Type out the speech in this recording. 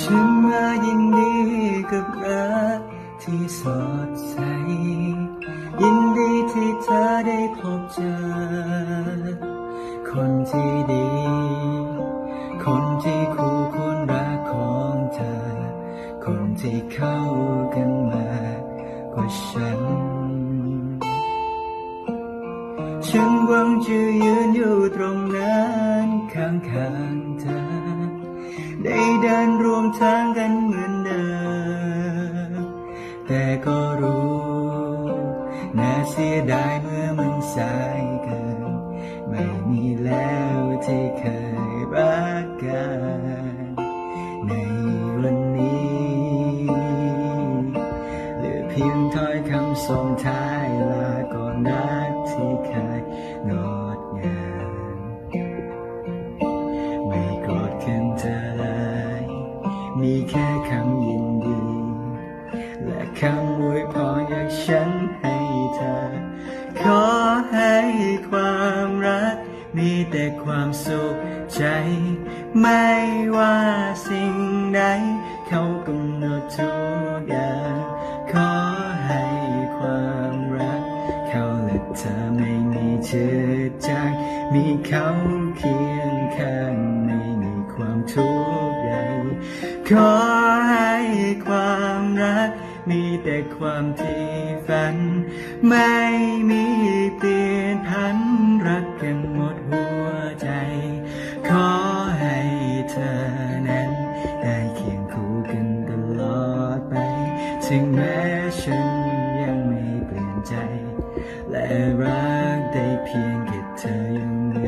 ฉันมายินดีกับรักที่สดใส ยินดีที่เธอได้พบเจอ คนที่ดี คนที่คู่ควรรักของเธอ คนที่เข้ากันมากว่าฉัน ฉันหวังจะยืนอยู่ตรงนั้นข้างๆเธอ ได้เดินร่ว ทางกันเหมือนเดิม แต่ก็รู้น่าเสียดายเมื่อมันสายเกิน ไม่มีแล้วที่เคยรักกัน ในวันนี้ เหลือเพียงถ้อยคำส่งท้ายลาก่อนรักที่เคย แค่คำยินดี และคำอวยพรจากฉันให้เธอ ขอให้ความรัก มีแต่ความสุขใจ ไม่ว่าสิ่งใด เขากำหนดทุกอย่าง ขอให้ความรัก เขาและเธอไม่มีเจือจางมีเขาเคียงข้างไม่มีความทุกข์ ขอให้ความรัก มีแต่ความที่ฝัน ไม่มีเปลี่ยนพันรักกันหมดหัวใจ ขอให้เธอนั้น ได้เคียงคู่กันตลอดไป ถึงแม้ฉันยังไม่เปลี่ยนใจ และรักได้เพียงแค่เธอยังเหมือน